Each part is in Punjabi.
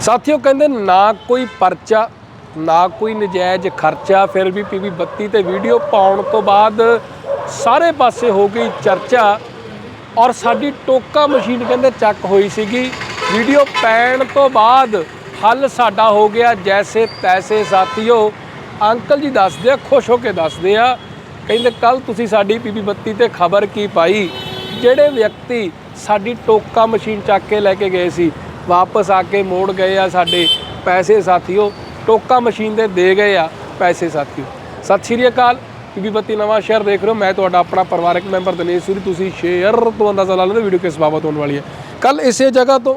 ਸਾਥੀਓ ਕਹਿੰਦੇ ਨਾ ਕੋਈ ਪਰਚਾ, ਨਾ ਕੋਈ ਨਜਾਇਜ਼ ਖਰਚਾ, ਫਿਰ ਵੀ ਪੀਵੀ 32 ਤੇ ਵੀਡੀਓ ਪਾਉਣ ਤੋਂ ਬਾਅਦ ਸਾਰੇ ਪਾਸੇ ਹੋ ਗਈ ਚਰਚਾ ਔਰ ਸਾਡੀ ਟੋਕਾ ਮਸ਼ੀਨ ਕਹਿੰਦੇ ਚੱਕ ਹੋਈ ਸੀਗੀ। ਵੀਡੀਓ ਪੈਣ ਤੋਂ ਬਾਅਦ ਹੱਲ ਸਾਡਾ ਹੋ ਗਿਆ ਜੈਸੇ ਤੈਸੇ। ਸਾਥੀਓ, ਅੰਕਲ ਜੀ ਦੱਸਦੇ ਆ, ਖੁਸ਼ ਹੋ ਕੇ ਦੱਸਦੇ ਆ, ਕਹਿੰਦੇ ਕੱਲ ਤੁਸੀਂ ਸਾਡੀ ਪੀਪੀ 32 ਤੇ ਖਬਰ ਕੀ ਪਾਈ? ਜਿਹੜੇ ਵਿਅਕਤੀ ਸਾਡੀ ਟੋਕਾ ਮਸ਼ੀਨ ਚੱਕ ਕੇ ਲੈ ਕੇ ਗਏ ਸੀ ਵਾਪਸ ਆ ਕੇ ਮੋੜ ਗਏ ਆ ਸਾਡੇ ਪੈਸੇ ਸਾਥੀਓ, ਟੋਕਾ ਮਸ਼ੀਨ ਦੇ ਦੇ ਗਏ ਆ ਪੈਸੇ ਸਾਥੀਓ। ਸਤਿ ਸ਼੍ਰੀ ਅਕਾਲ ਪੀਪੀ 32 ਨਵਾਂ ਸ਼ਹਿਰ ਦੇਖ ਰਹੇ ਹੋ। ਮੈਂ ਤੁਹਾਡਾ ਆਪਣਾ ਪਰਿਵਾਰਕ ਮੈਂਬਰ ਦਿਨੇਸ਼ ਸੂਰੀ, ਤੁਸੀਂ ਸ਼ੇਅਰ ਤੋਂ ਅੰਦਾਜ਼ਾ ਲਾ ਲੈਂਦੇ ਵੀਡੀਓ ਕਿਸ ਬਾਬਤ ਹੋਣ ਵਾਲੀ ਹੈ। ਕੱਲ ਇਸੇ ਜਗ੍ਹਾ ਤੋਂ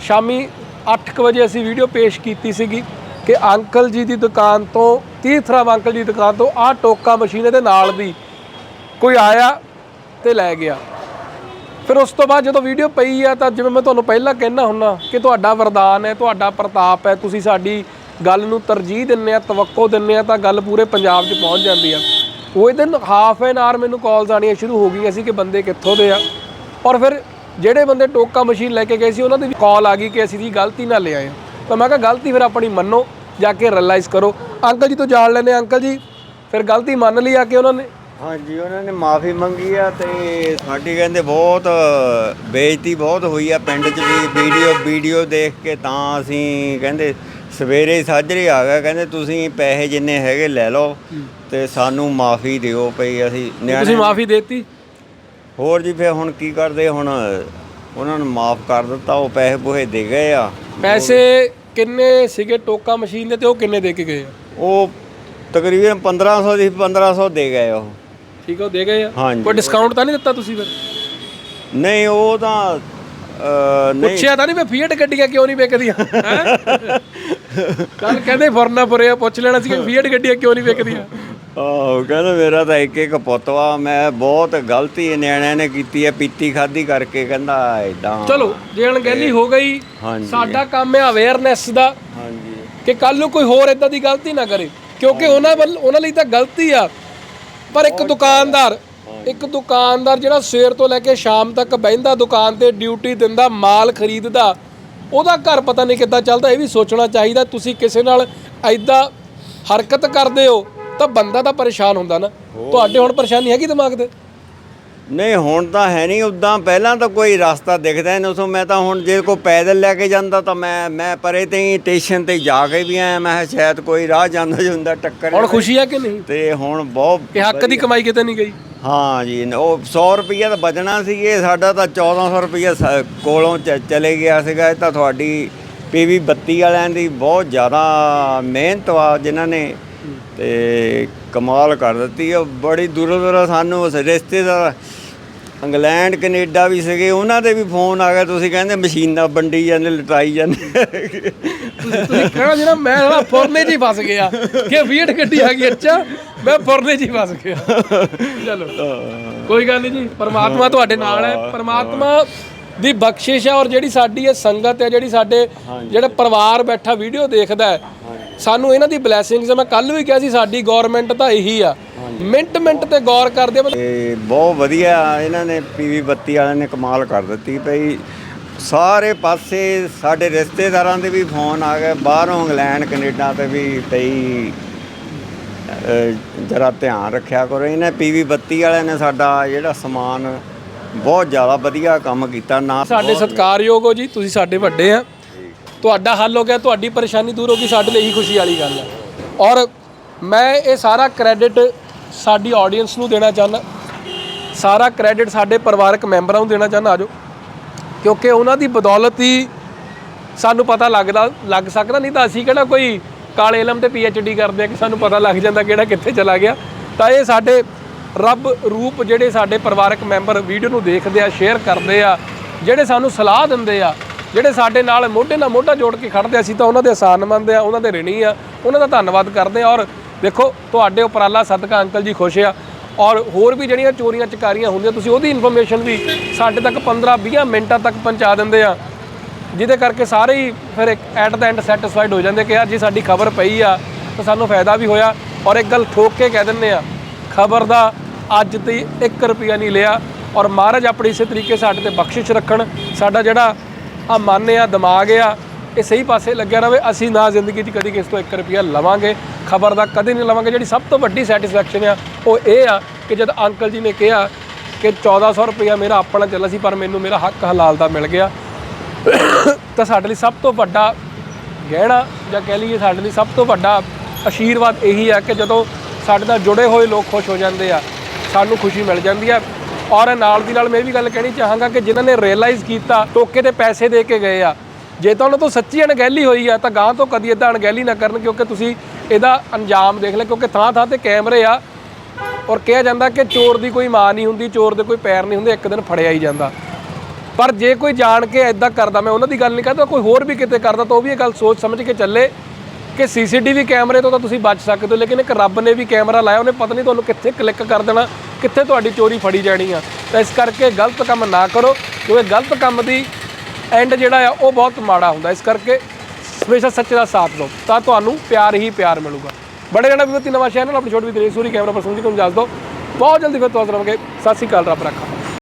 ਸ਼ਾਮੀ 8:00 ਵਜੇ ਅਸੀਂ ਵੀਡੀਓ ਪੇਸ਼ ਕੀਤੀ ਸੀਗੀ ਕਿ ਅੰਕਲ ਜੀ ਦੀ ਦੁਕਾਨ ਤੋਂ ਤੀਰਥਰਾਮ ਅੰਕਲ ਜੀ ਦੀ ਦੁਕਾਨ ਤੋਂ ਆਹ ਟੋਕਾ ਮਸ਼ੀਨ ਦੇ ਨਾਲ ਦੀ ਕੋਈ ਆਇਆ ਤੇ ਲੈ ਗਿਆ। ਫਿਰ ਉਸ ਤੋਂ ਬਾਅਦ ਜਦੋਂ ਵੀਡੀਓ ਪਈ ਆ ਤਾਂ ਜਿਵੇਂ ਮੈਂ ਤੁਹਾਨੂੰ ਪਹਿਲਾਂ ਕਹਿਣਾ ਹੁੰਨਾ ਕਿ ਤੁਹਾਡਾ ਵਰਦਾਨ ਹੈ ਤੁਹਾਡਾ ਪ੍ਰਤਾਪ ਹੈ ਤੁਸੀਂ ਸਾਡੀ ਗੱਲ ਨੂੰ ਤਰਜੀਹ ਦਿੰਨੇ ਆ ਤਵੱਕੋ ਦਿੰਨੇ ਆ ਤਾਂ ਗੱਲ ਪੂਰੇ ਪੰਜਾਬ 'ਚ ਪਹੁੰਚ ਜਾਂਦੀ ਆ। ਉਹ ਦਿਨ ਹਾਫ ਐਨ ਆਰ ਮੈਨੂੰ ਕਾਲਸ ਆਣੀਆਂ ਸ਼ੁਰੂ ਹੋ ਗਈਆਂ ਸੀ ਕਿ ਬੰਦੇ ਕਿੱਥੋਂ ਦੇ ਆ। ਔਰ ਫਿਰ ਜਿਹੜੇ ਬੰਦੇ ਟੋਕਾ ਮਸ਼ੀਨ ਲੈ ਕੇ ਗਏ ਸੀ ਉਹਨਾਂ ਦੀ ਵੀ ਕਾਲ ਆ ਗਈ ਕਿ ਅਸੀਂ ਦੀ ਗਲਤੀ ਨਾਲ ਲੈ ਆਏ ਤਾਂ ਮੈਂ ਕਿਹਾ ਗਲਤੀ ਫਿਰ ਆਪਣੀ ਮੰਨੋ ਜਾ ਕੇ ਰਿਅਲਾਈਜ਼ ਕਰੋ। ਅੰਕਲ ਜੀ ਤੋਂ ਜਾਣ ਲੈਨੇ ਆ, ਅੰਕਲ ਜੀ। ਫਿਰ ਗਲਤੀ ਮੰਨ ਲਈ ਆ ਕੇ ਉਹਨਾਂ ਨੇ। ਹਾਂਜੀ ਉਹਨਾਂ ਨੇ ਮਾਫੀ ਮੰਗੀ ਆ ਤੇ ਸਾਡੀ ਕਹਿੰਦੇ ਬਹੁਤ ਬੇਇੱਜ਼ਤੀ ਬਹੁਤ ਹੋਈ ਆ ਪਿੰਡ 'ਚ ਵੀ ਵੀਡੀਓ ਵੀਡੀਓ ਦੇਖ ਕੇ ਤਾਂ ਅਸੀਂ ਕਹਿੰਦੇ ਸਵੇਰੇ ਸਾਜਰੇ ਆ ਗਏ ਕਹਿੰਦੇ ਤੁਸੀਂ ਪੈਸੇ ਜਿੰਨੇ ਹੈਗੇ ਲੈ ਲਓ ਤੇ ਸਾਨੂੰ ਮਾਫੀ ਦਿਓ ਭਈ ਅਸੀਂ ਤੁਸੀਂ ਮਾਫੀ ਦੇਤੀ? ਹੋਰ ਜੀ ਫਿਰ ਹੁਣ ਕੀ ਕਰਦੇ ਹੁਣ ਉਹਨਾਂ ਨੂੰ ਮਾਫ ਕਰ ਦਿੱਤਾ ਉਹ ਪੈਸੇ ਪੂਹੇ ਦੇ ਗਏ ਆ। ਪੈਸੇ ਕਿੰਨੇ ਸੀਗੇ ਟੋਕਾ ਮਸ਼ੀਨ ਦੇ ਤੇ ਉਹ ਕਿੰਨੇ ਦੇ ਕੇ ਗਏ ਆ? ਉਹ ਤਕਰੀਬਨ 1500 ਦੀ 1500 ਦੇ ਗਏ ਉਹ। ਠੀਕ ਆ ਉਹ ਦੇ ਗਏ ਆ? ਹਾਂਜੀ। ਕੋਈ ਡਿਸਕਾਊਂਟ ਤਾਂ ਨਹੀਂ ਦਿੱਤਾ ਤੁਸੀਂ ਫਿਰ? ਨਹੀਂ ਉਹ ਤਾਂ ਅਹ, ਨਹੀਂ। ਪੁੱਛਿਆ ਤਾਂ ਨਹੀਂ ਵੀ ਫੀਟ ਗੱਡੀਆਂ ਕਿਉਂ ਨਹੀਂ ਵਿਕਦੀਆਂ ਕੱਲ ਕਹਿੰਦੇ ਫਰਨਾਪੁਰੇ ਆ ਪੁੱਛ ਲੈਣਾ ਸੀ ਕਿ ਫੀਟ ਗੱਡੀਆਂ ਕਿਉਂ ਨਹੀਂ ਵਿਕਦੀਆਂ ਆਹੋ ਕਹਿੰਦਾ ਮੇਰਾ ਤਾਂ ਇੱਕ ਇੱਕ ਪੁੱਤ ਵਾ ਮੈਂ ਬਹੁਤ ਗਲਤੀ ਨਿਆਣਿਆਂ ਨੇ ਕੀਤੀ ਹੈ ਪੀਤੀ ਖਾਦੀ ਕਰਕੇ ਕਹਿੰਦਾ ਇਦਾਂ ਚਲੋ ਜੇ ਅਣਗਹਿਲੀ ਹੋ ਗਈ। ਹਾਂਜੀ। ਸਾਡਾ ਕੰਮ ਹੈ ਅਵੇਅਰਨੈਸ ਦਾ। ਹਾਂਜੀ। ਕਿ ਕੱਲ ਨੂੰ ਕੋਈ ਹੋਰ ਇਦਾਂ ਦੀ ਗਲਤੀ ਨਾ ਕਰੇ ਕਿਉਂਕਿ ਉਹਨਾਂ ਵੱਲ ਉਹਨਾਂ ਲਈ ਤਾਂ ਗਲਤੀ ਆ। ਪਰ ਇੱਕ ਦੁਕਾਨਦਾਰ ਇੱਕ ਦੁਕਾਨਦਾਰ ਜਿਹੜਾ ਸਵੇਰ ਤੋਂ ਲੈ ਕੇ ਸ਼ਾਮ ਤੱਕ ਬਹਿੰਦਾ ਦੁਕਾਨ ਤੇ ਡਿਊਟੀ ਦਿੰਦਾ ਮਾਲ ਖਰੀਦਦਾ ਉਹਦਾ ਘਰ ਪਤਾ ਨਹੀਂ ਕਿੱਦਾਂ ਚੱਲਦਾ ਇਹ ਵੀ ਸੋਚਣਾ ਚਾਹੀਦਾ ਤੁਸੀਂ ਕਿਸੇ ਨਾਲ ਐਦਾਂ ਹਰਕਤ ਕਰਦੇ ਹੋ ਤਾਂ ਬੰਦਾ ਤਾਂ ਪਰੇਸ਼ਾਨ ਹੁੰਦਾ ਨਾ। ਤੁਹਾਡੇ ਹੁਣ ਪਰੇਸ਼ਾਨੀ ਹੈਗੀ ਦਿਮਾਗ ਤੇ? ਨਹੀਂ ਹੁਣ ਤਾਂ ਹੈ ਨਹੀਂ ਉਦਾਂ ਪਹਿਲਾਂ ਤਾਂ ਕੋਈ ਰਸਤਾ ਦਿਖਦਾ ਨਹੀਂ ਉਸੋਂ ਮੈਂ ਤਾਂ ਹੁਣ ਜੇ ਕੋਈ ਪੈਦਲ ਲੈ ਕੇ ਜਾਂਦਾ ਤਾਂ ਮੈਂ ਮੈਂ ਪਰੇ ਤੇ ਹੀ ਸਟੇਸ਼ਨ ਤੇ ਜਾ ਕੇ ਵੀ ਆਇਆ। ਮੈਂ ਕਿਹਾ ਸ਼ਾਇਦ ਕੋਈ ਰਾਹ ਜਾਂਦਾ ਜੁੰਦਾ ਟੱਕਰ ਹੁਣ ਖੁਸ਼ੀ ਹੈ ਕਿ ਨਹੀਂ? ਤੇ ਹੁਣ ਬਹੁਤ ਕਿ ਹੱਕ ਦੀ ਕਮਾਈ ਕਿਤੇ ਨਹੀਂ ਗਈ? ਹਾਂ ਜੀ ਉਹ 100 ਰੁਪਈਆ ਤਾਂ ਬਚਣਾ ਸੀ। ਇਹ ਸਾਡਾ ਤਾਂ 1400 ਰੁਪਈਆ ਸ- ਕੋਲੋਂ ਚਲੇ ਗਿਆ ਸੀਗਾ। ਇਹ ਤਾਂ ਤੁਹਾਡੀ ਪੀਵੀ 32 ਵਾਲਿਆਂ ਦੀ ਬਹੁਤ ਜ਼ਿਆਦਾ ਮਿਹਨਤ ਵਾ ਜਿਨ੍ਹਾਂ ਨੇ ਤੇ ਕਮਾਲ ਕਰ ਦਿੱਤੀ ਉਹ ਬੜੀ ਦੂਰੋਂ ਦੂਰੋਂ ਸਾਨੂੰ ਰਿਸ਼ਤੇਦਾਰ ਇੰਗਲੈਂਡ ਕੈਨੇਡਾ ਵੀ ਸੀਗੇ ਉਹਨਾਂ ਦੇ ਵੀ ਫੋਨ ਆ ਗਏ। ਤੁਸੀਂ ਕਹਿੰਦੇ ਮਸ਼ੀਨਾਂ ਵੰਡੀ ਜਾਂਦੇ ਲਟਾਈ ਜਾਂਦੇ। ਤੁਸੀਂ ਕਹਿਣਾ ਜਿਹੜਾ ਮੈਂ ਸਾਲਾ ਫੁਰਨੇ 'ਚ ਹੀ ਫਸ ਗਿਆ। ਕਿ ਫੀਟ ਗੱਡੀ ਆ ਗਈ ਅੱਛਾ ਮੈਂ ਫੁਰਨੇ 'ਚ ਹੀ ਫਸ ਗਿਆ। ਚਲੋ। ਕੋਈ ਗੱਲ ਨਹੀਂ ਜੀ ਪਰਮਾਤਮਾ ਤੁਹਾਡੇ ਨਾਲ ਹੈ। ਪਰਮਾਤਮਾ ਦੀ ਬਖਸ਼ਿਸ਼ ਹੈ ਔਰ ਜਿਹੜੀ ਸਾਡੀ ਇਹ ਸੰਗਤ ਹੈ ਜਿਹੜੀ ਸਾਡੇ ਜਿਹੜਾ ਪਰਿਵਾਰ ਬੈਠਾ ਵੀਡੀਓ ਦੇਖਦਾ ਹੈ ਸਾਨੂੰ ਇਹਨਾਂ ਦੀ ਬਲੇਸਿੰਗਸ ਮੈਂ ਕੱਲ ਵੀ ਕਿਹਾ ਸੀ ਸਾਡੀ ਗਵਰਨਮੈਂਟ ਤਾਂ ਇਹੀ ਆ। ਮਿੰਟ ਮਿੰਟ ਤੇ ਗੌਰ ਕਰਦੇ ਤੇ ਬਹੁਤ ਵਧੀਆ ਇਹਨਾਂ ਨੇ ਪੀਵੀ 32 ਵਾਲਿਆਂ ਨੇ ਕਮਾਲ ਕਰ ਦਿੱਤੀ ਭਈ ਸਾਰੇ ਪਾਸੇ ਸਾਡੇ ਰਿਸ਼ਤੇਦਾਰਾਂ ਦੇ ਵੀ ਫੋਨ ਆ ਗਏ ਬਾਹਰੋਂ ਇੰਗਲੈਂਡ ਕੈਨੇਡਾ ਤੇ ਵੀ ਭਈ ਜਰਾ ਧਿਆਨ ਰੱਖਿਆ ਕਰੋ। ਇਹਨੇ ਪੀਵੀ 32 ਵਾਲਿਆਂ ਨੇ ਸਾਡਾ ਜਿਹੜਾ ਸਮਾਨ ਬਹੁਤ ਜ਼ਿਆਦਾ ਵਧੀਆ ਕੰਮ ਕੀਤਾ। ਨਾ ਸਾਡੇ ਸਤਿਕਾਰਯੋਗ ਹੋ ਜੀ ਤੁਸੀਂ ਸਾਡੇ ਵੱਡੇ ਆ। ਤੁਹਾਡਾ ਹੱਲ ਹੋ ਗਿਆ, ਤੁਹਾਡੀ ਪਰੇਸ਼ਾਨੀ ਦੂਰ ਹੋ ਗਈ, ਸਾਡੇ ਲਈ ਹੀ ਖੁਸ਼ੀ ਵਾਲੀ ਗੱਲ ਹੈ ਔਰ ਮੈਂ ਇਹ ਸਾਰਾ ਕ੍ਰੈਡਿਟ ਸਾਡੀ ਆਡੀਅנס ਨੂੰ ਦੇਣਾ ਚਾਹੁੰਦਾ। ਸਾਰਾ ਕ੍ਰੈਡਿਟ ਸਾਡੇ ਪਰਿਵਾਰਕ ਮੈਂਬਰਾਂ ਨੂੰ ਦੇਣਾ ਚਾਹੁੰਦਾ, ਆਜੋ। ਕਿਉਂਕਿ ਉਹਨਾਂ ਦੀ ਬਦੌਲਤ ਹੀ ਸਾਨੂੰ ਪਤਾ ਲੱਗਦਾ, ਲੱਗ ਸਕਦਾ, ਨਹੀਂ ਤਾਂ ਅਸੀਂ ਕਿਹੜਾ ਕੋਈ ਕਾਲੇ ਇਲਮ ਤੇ ਡੀ ਕਰਦੇ ਆ ਕਿ ਸਾਨੂੰ ਪਤਾ ਲੱਗ ਜਾਂਦਾ ਕਿਹੜਾ ਕਿੱਥੇ ਚਲਾ ਗਿਆ। ਤਾਂ ਇਹ ਸਾਡੇ ਰੱਬ ਰੂਪ ਜਿਹੜੇ ਸਾਡੇ ਪਰਿਵਾਰਕ ਮੈਂਬਰ ਵੀਡੀਓ ਨੂੰ ਦੇਖਦੇ ਆ ਸ਼ੇਅਰ ਕਰਦੇ ਆ, ਜਿਹੜੇ ਸਾਨੂੰ ਸਲਾਹ ਦਿੰਦੇ ਆ ਜਿਹੜੇ ਸਾਡੇ ਨਾਲ ਮੋਢੇ ਨਾਲ ਮੋਢਾ ਜੋੜ ਕੇ ਖੜਦੇ ਅਸੀਂ ਤਾਂ ਉਹਨਾਂ ਦੇ ਆਸਾਨ ਮੰਨਦੇ ਆ, ਉਹਨਾਂ ਦੇ ਰਿਣੀ ਆ, ਉਹਨਾਂ ਦਾ ਧੰਨਵਾਦ ਕਰਦੇ ਆ। ਔਰ ਦੇਖੋ, ਤੁਹਾਡੇ ਉਪਰਾਲਾ ਸਦਕਾ ਅੰਕਲ ਜੀ ਖੁਸ਼ ਆ। ਔਰ ਹੋਰ ਵੀ ਜਿਹੜੀਆਂ ਚੋਰੀਆਂ ਚਕਾਰੀਆਂ ਹੁੰਦੀਆਂ, ਤੁਸੀਂ ਉਹਦੀ ਇਨਫੋਰਮੇਸ਼ਨ ਵੀ ਸਾਡੇ ਤੱਕ 15-20 ਮਿੰਟਾਂ ਤੱਕ ਪਹੁੰਚਾ ਦਿੰਦੇ ਆ। ਜਿਹਦੇ ਕਰਕੇ ਸਾਰੇ ਹੀ ਫਿਰ ਇੱਕ ਐਟ ਦਾ ਐਂਡ ਸੈਟੀਸਫਾਈਡ ਹੋ ਜਾਂਦੇ ਕਿ ਯਾਰ ਜੀ ਸਾਡੀ ਖਬਰ ਪਈ ਆ, ਤਾਂ ਸਾਨੂੰ ਫਾਇਦਾ ਵੀ ਹੋਇਆ। ਔਰ ਇੱਕ ਗੱਲ ਠੋਕ ਕੇ ਕਹਿ ਦਿੰਦੇ ਆ, ਖਬਰ ਦਾ ਅੱਜ ਤੇ 1 ਰੁਪਿਆ ਨਹੀਂ ਲਿਆ। ਔਰ ਮਹਾਰਾਜ ਆਪਣੀ ਇਸੇ ਤਰੀਕੇ ਸਾਡੇ ਤੇ ਬਖਸ਼ਿਸ਼ ਰੱਖਣ। ਸਾਡਾ ਜਿਹੜਾ ਆ ਮਨ ਆ, ਦਿਮਾਗ ਆ, ਇਹ ਸਹੀ ਪਾਸੇ ਲੱਗਿਆ ਰਵੇ, ਅਸੀਂ ਨਾ ਜ਼ਿੰਦਗੀ 'ਚ ਕਦੀ ਕਿਸੇ ਤੋਂ 1 ਰੁਪਿਆ ਲਵਾਂਗੇ, ਖਬਰ ਦਾ ਕਦੇ ਨਹੀਂ ਲਵਾਂਗੇ, ਜਿਹੜੀ ਸਭ ਤੋਂ ਵੱਡੀ ਸੈਟੀਸਫੈਕਸ਼ਨ ਆ, ਉਹ ਇਹ ਆ ਕਿ ਜਦ ਅੰਕਲ ਜੀ ਨੇ ਕਿਹਾ ਕਿ 1400 ਰੁਪਿਆ ਮੇਰਾ ਆਪਣਾ ਚੱਲਾ ਸੀ, ਪਰ ਮੈਨੂੰ ਮੇਰਾ ਹੱਕ ਹਲਾਲ ਦਾ ਮਿਲ ਗਿਆ, ਤਾਂ ਸਾਡੇ ਲਈ ਸਭ ਤੋਂ ਵੱਡਾ ਗਹਿਣਾ, ਜਾਂ ਕਹਿ ਲਈਏ ਸਾਡੇ ਲਈ ਸਭ ਤੋਂ ਵੱਡਾ ਆਸ਼ੀਰਵਾਦ ਇਹੀ ਆ ਕਿ ਜਦੋਂ ਸਾਡੇ ਨਾਲ ਜੁੜੇ ਹੋਏ ਲੋਕ ਖੁਸ਼ ਹੋ ਜਾਂਦੇ ਆ, ਸਾਨੂੰ ਖੁਸ਼ੀ ਮਿਲ ਜਾਂਦੀ ਆ ਔਰ ਨਾਲ ਦੀ ਨਾਲ ਮੈਂ ਇਹ ਵੀ ਗੱਲ ਕਹਿਣੀ ਚਾਹਾਂਗਾ ਕਿ ਜਿਨ੍ਹਾਂ ਨੇ ਰਿਅਲਾਈਜ਼ ਕੀਤਾ, ਟੋਕੇ ਤੇ ਪੈਸੇ ਦੇ ਕੇ ਗਏ ਆ। ਜੇ ਤਾਂ ਉਹਨਾਂ ਤੋਂ ਸੱਚੀ ਅਣਗਹਿਲੀ ਹੋਈ ਆ, ਤਾਂ ਗਾਂ ਤੋਂ ਕਦੀ ਇਦਾਂ ਅਣਗਹਿਲੀ ਨਾ ਕਰਨ, ਕਿਉਂਕਿ ਤੁਸੀਂ ਇਹਦਾ ਅੰਜਾਮ ਦੇਖ ਲੈ ਕਿਉਂਕਿ ਥਾਂ ਥਾਂ ਤੇ ਕੈਮਰੇ ਆ ਔਰ ਕਿਹਾ ਜਾਂਦਾ ਕਿ ਚੋਰ ਦੀ ਕੋਈ ਮਾਂ ਨਹੀਂ ਹੁੰਦੀ, ਚੋਰ ਦੇ ਕੋਈ ਪੈਰ ਨਹੀਂ ਹੁੰਦੇ, ਇੱਕ ਦਿਨ ਫੜਿਆ ਹੀ ਜਾਂਦਾ। ਪਰ ਜੇ ਕੋਈ ਜਾਣ ਕੇ ਐਦਾਂ ਕਰਦਾ, ਮੈਂ ਉਹਨਾਂ ਦੀ ਗੱਲ ਨਹੀਂ ਕਰਦਾ, ਕੋਈ ਹੋਰ ਵੀ ਕਿਤੇ ਕਰਦਾ, ਤਾਂ ਉਹ ਵੀ ਇਹ ਗੱਲ ਸੋਚ ਸਮਝ ਕੇ ਚੱਲੇ। ਕਿ ਸੀਸੀਟੀਵੀ ਕੈਮਰੇ ਤੋਂ ਤਾਂ ਤੁਸੀਂ ਬਚ ਸਕਦੇ ਹੋ, ਲੇਕਿਨ ਇੱਕ ਰੱਬ ਨੇ ਵੀ ਕੈਮਰਾ ਲਾਇਆ, ਉਹਨੇ ਪਤਾ ਨਹੀਂ ਤੁਹਾਨੂੰ ਕਿੱਥੇ ਕਲਿੱਕ ਕਰ ਦੇਣਾ, ਕਿੱਥੇ ਤੁਹਾਡੀ ਚੋਰੀ ਫੜੀ ਜਾਣੀ ਆ। ਤਾਂ ਇਸ ਕਰਕੇ ਗਲਤ ਕੰਮ ਨਾ ਕਰੋ, ਕਿਉਂਕਿ ਗਲਤ ਕੰਮ ਦੀ ਐਂਡ ਜਿਹੜਾ ਆ, ਉਹ ਬਹੁਤ ਮਾੜਾ ਹੁੰਦਾ। ਇਸ ਕਰਕੇ ਹਮੇਸ਼ਾ ਸੱਚੇ ਦਾ ਸਾਥ ਦਿਓ, ਤਾਂ ਤੁਹਾਨੂੰ ਪਿਆਰ ਹੀ ਪਿਆਰ ਮਿਲੂਗਾ। ਬੜੇ ਜਣਾ ਵਿਵਤੀ ਨਵਾਂ ਚੈਨਲ ਆਪਣੀ ਛੋਟੀ ਵੀ ਸੂਰੀ, ਕੈਮਰਾ ਪਰਸਨ ਜੀ ਨੂੰ ਦੱਸ ਦਿਓ। ਬਹੁਤ ਜਲਦੀ ਫਿਰ ਤੁਹਾਨੂੰ ਰਵਾਂਗੇ। ਸਤਿ ਸ਼੍ਰੀ ਅਕਾਲ, ਰੱਬ ਰੱਖਾ।